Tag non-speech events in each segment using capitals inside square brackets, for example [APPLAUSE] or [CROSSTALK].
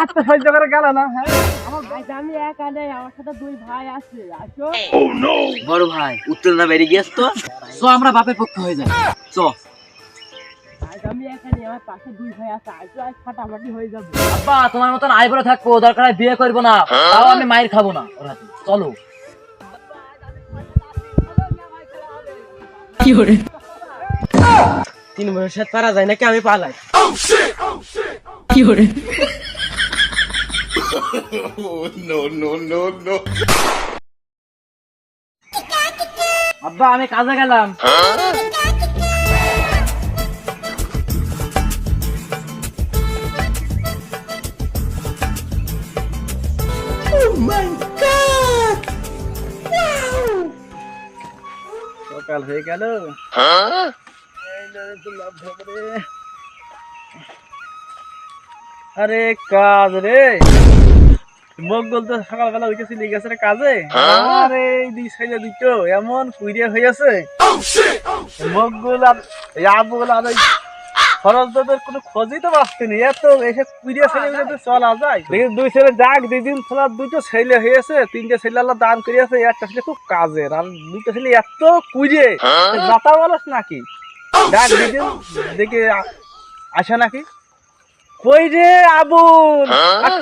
আর সহ্য করে গেল না হ্যাঁ। আমি একা নেই আমার সাথে দুই ভাই আছে আসো। বড় ভাই উত্তেজনা গিয়েছে তো? চ আমরা বাপের পক্ষে হয়ে যাই। চ। আজ আমি একা নেই আমার পাশে দুই ভাই আছে আসো আজ ফাটাফাটি হয়ে যাবে। আব্বা তোমার মতন আই বলে থাকব দরকার বিয়ে করব না। তাও আমি মায়ের খাব না ওর হাতে। চলো। তিন বছর সাথে পারা যায় নাকি আমি পালাই? আব্বা আমি কাজে গেলাম। সকাল হয়ে গেল। লাভ। আরে কাজ রে। মঙ্গল তো সকালবেলা উঠেছিলি গেছে রে কাজে। আরে এই দুই ছেলে দুটো এমন কুইরে হয়েছে মঙ্গল আর আবুল আর খরচ তোদের কোনো খোঁজই তো পাচ্ছিনি এত এসে কুইরে ছেলে মিলে তো চলা যায়। দেখি দুই ছেলে যাক দুই দিন ছাড়া দুটো ছেলে হয়েছে তিনটে ছেলে আল্লাহ দান করিয়াছে একটা ছেলে খুব কাজের আর দুটো ছেলে এত কুইরে। মাথা বলস নাকি? ডাক দিদিন দেখে আ- আসে নাকি? কই রে আবুল?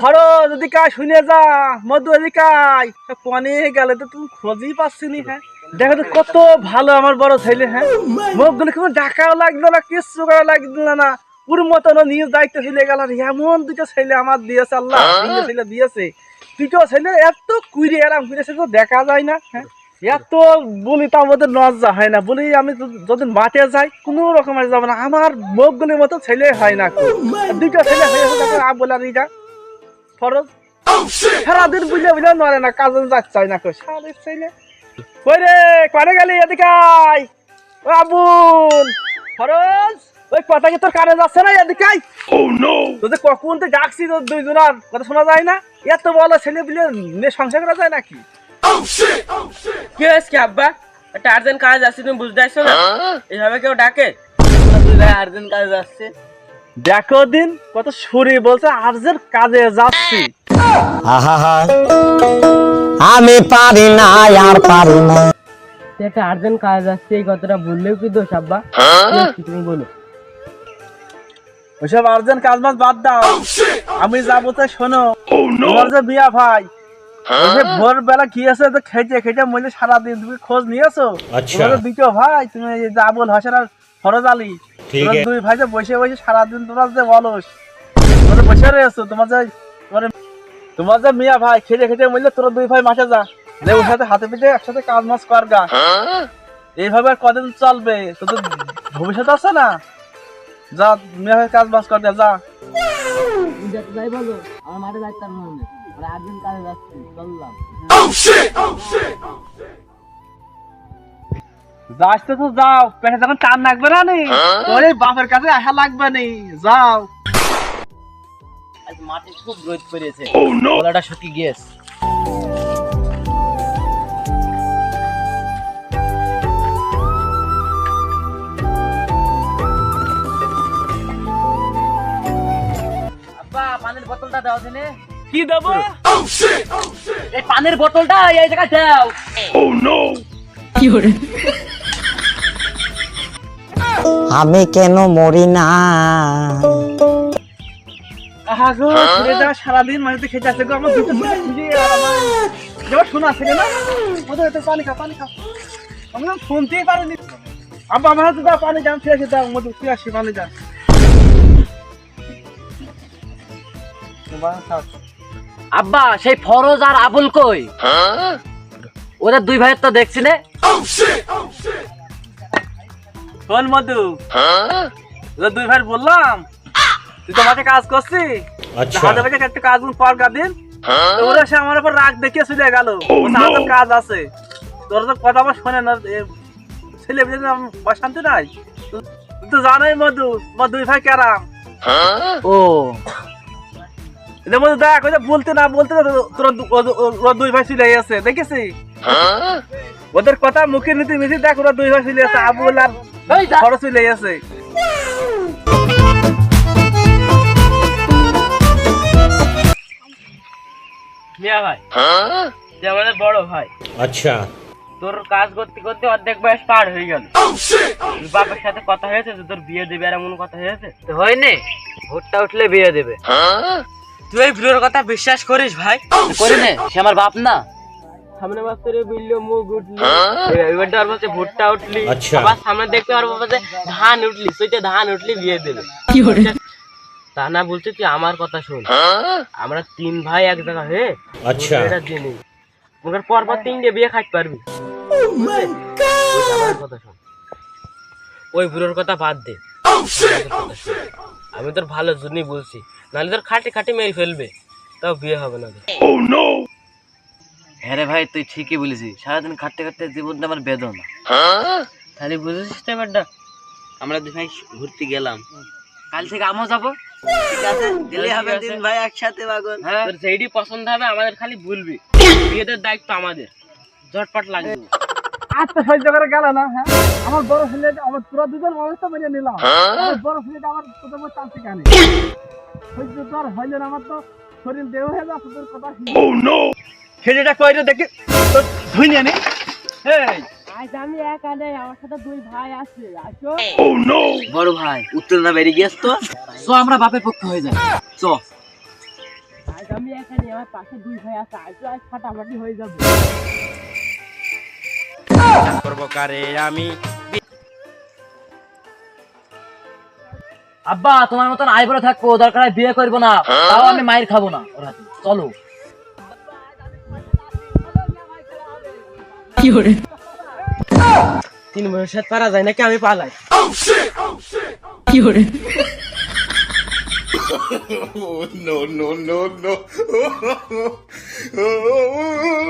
খরচ এদিকায় শুনে যা মধু এদিকায়। কনে গেলে তো তুমি খোঁজই পাচ্ছিনি হ্যাঁ? দেখো তো কত ভালো আমার বড় ছেলে হ্যাঁ? মুখগুলো কোনো ডাকাও লাগল না কিচ্ছু করা লাগল না। ওর মতন নিজ দায়িত্ব ছেলে গেল এমন দুটো ছেলে আমার দিয়েছে আল্লাহ ছেলে দিয়েছে। দুটো ছেলে এত কুইরে এরাম কুইরে তো দেখা যায় না হ্যাঁ? এত বলি তার মধ্যে লজ্জা হয় না। বলি আমি যদি মাঠে যাই কোনো রকমের যাব না। আমার মুখগুলির মতো ছেলে হয় না। আর দুটো ছেলে হয়েছে দেখো আব বলে আর এটা ফরজ সারাদিন বুঝলে বুঝলে নড়ে না কাজে যাচ্ছে না কেউ। সারা ছেলে। কই রে কানে গেলি এদিকে আয়। ও আবুল। ফরজ। ওই কথা কি তোর কানে যাচ্ছে না এদিকে আয়। তোদের কখন তো ডাকছি তোর দুইজনার? কথা শোনা যায় না? এত বড় ছেলে বুঝলে সংসার করা যায় নাকি? কি হয়েছে আব্বা? একটা আর্জেন্ট কাজ আছে তুমি বুঝতে আসছো না? এইভাবে কেউ ডাকে? আর্জেন্ট কাজে যাচ্ছে দেখো দিন কত সুরি বলছে আর্জেন্ট কাজে যাচ্ছি। আমি পারি না আর পারি না। একটা আর্জেন্ট কাজ আছে এই কথাটা বললেও কি দোষ আব্বা? তুমি বলো। ওইসব আর্জেন্ট কাজ মাজ বাদ দাও। আমি যাব তো শোনো। তোমার যে বিয়া ভাই ওই যে ভোরবেলা গিয়েছে তো খেটে খেটে সারাদিন তুমি খোঁজ নিয়েছো? দুটো ভাই তুমি আবুল হাসান আর ফরজ আলী দুই ভাই যে বসে বসে সারাদিন তোমরা যে তোমরা বসে রয়েছো তোমার যে তোমার তোমার যে মিয়া ভাই খেটে খেটে মরলে তোরা দুই ভাই মাঠে যা। যে ওর সাথে হাতে পিঠে একসাথে কাজ মাজ কর গা। এইভাবে আর কদিন চলবে? তোদের ভবিষ্যৎ আছে না? যা মিয়া ভাই কাজ মাজ কর দে যা। যাই বলো আমার মাঠে যাইতে পারব না আর্জেন্ট কাজে যাচ্ছি চললাম যাচ্ছে তো যাও পেটে যখন টান লাগবে না নি? তোর এই বাপের কাছে আসা লাগবে নি যাও। আজ মাঠে খুব রোদ পড়েছে গলাটা শুকিয়ে গিয়েছে। পানির বোতলটা দাও দিনে। কি দেবো? এই পানির বোতলটা এই জায়গায় দাও। আমি কেন মরি না? সারাদিন খেতে গো আমার দুটো ছেলে খুঁজে আর আমার যেমন শোনা ছেলে না ওদের পানি খা পানি খা। আমি শুনতেই পারিনি। আব্বা আমার হাতে পানি যান ফিরে আসি দাও মধু ফিরে আসি পানি যান তোমার খাও। আব্বা সেই ফরজ আর আবুল কই? ওদের দুই ভাইয়ের তো দেখছি নে। শোন মধু ওদের দুই ভাই বললাম তুই তো মাঠে কাজ করছিস। হাতে পেটে একটা কাজ পর দিন ওরা সে আমার উপর রাগ দেখিয়ে চলে গেল। কাজ আছে। তোর তো কথা আমার শোনে না ছেলে পেলে অশান্তি নাই। তুই তো জানোই মধু দুই ভাই কেরাম। ও। বলতে না বলতে দুই ভাই চলে আছে দেখেছি? ওদের কথা মুখে নিতে দেখ ওরা দুই ভাই চলে আছে আবুল আর চলে আছে বড় ভাই আচ্ছা। তোর কাজ করতে করতে অর্ধেক বয়স পার হয়ে গেল। oh, বাপের সাথে কথা হয়েছে যে তোর বিয়ে দেবে আর এমন কথা হয়েছে? হয়নি? ভোটটা উঠলে বিয়ে দেবে। তুই এই ভিডিওর কথা বিশ্বাস করিস ভাই? করি নে সে আমার বাপ না। সামনে বছরে বিললো মুগ উঠলি। এবারটা আর বলছে ভুট্টা উঠলি। আচ্ছা। আবার সামনে দেখতে পারব যে ধান উঠলি সেইটা ধান উঠলি বিয়ে দেবে তা না বলছে তুই আমার কথা শোন। আমরা তিন ভাই এক জায়গা হয়ে আচ্ছা। এটা দিয়ে নিই পর পর তিনটে বিয়ে খাইতে পারবি। আমার কথা শোন। ওই বুড়োর কথা বাদ দে। আমি তোর ভালো জন্যই বলছি। নাহলে তোর খাটি খাটি মেরে ফেলবে। তাও বিয়ে হবে না হ্যাঁ রে ভাই তুই ঠিকই বলেছিস। সারাদিন খাটতে খাটতে জীবনটা আমার বেদনা। তাহলে বুঝেছিস তো এবারটা আমরা দুই ভাই ঘুরতে গেলাম। কাল থেকে আমিও যাব। ঠিক আছে? দিলে হবে। তিন ভাই একসাথে বাগন। হ্যাঁ। তোর যেইটি পছন্দ হবে আমাদের খালি বলবি বিয়েদের দায়িত্ব আমাদের। ঝটপট লাগবে। আচ্ছা সহ্য করে গেল না? হ্যাঁ? আমার বড় ছেলে আমার পুরো দুজন ব্যবস্থা মেনে নিলাম। আমার বড় ছেলেটা আমার প্রথমে চান্সে কানে। সহ্য তো আর হইল না আমার তো। শরীর দেহ হয়ে যাচ্ছে তোর কথা ছেলেটা কইরে দেখে। তো ধুই নিয়ে এই! আজ আমি একা নেই আমার সাথে দুই ভাই আছে আসো। বড় ভাই উত্তেজনা গিয়েছ তো? চ আমরা বাপের পক্ষ হয়ে যাই। চ। আজ আমি একা নেই আমার পাশে দুই ভাই আছে আজ আজ ফাটাফাটি হয়ে যাবে। আব্বা তোমার মতন আই বলে থাকব দরকার হয় বিয়ে করব না। তাও আমি মায়ের খাব না ওর হাতে। চলো। তিন বছর সাথে পারা যায় নাকি আমি পালাই? [LAUGHS] no no no no. [LAUGHS]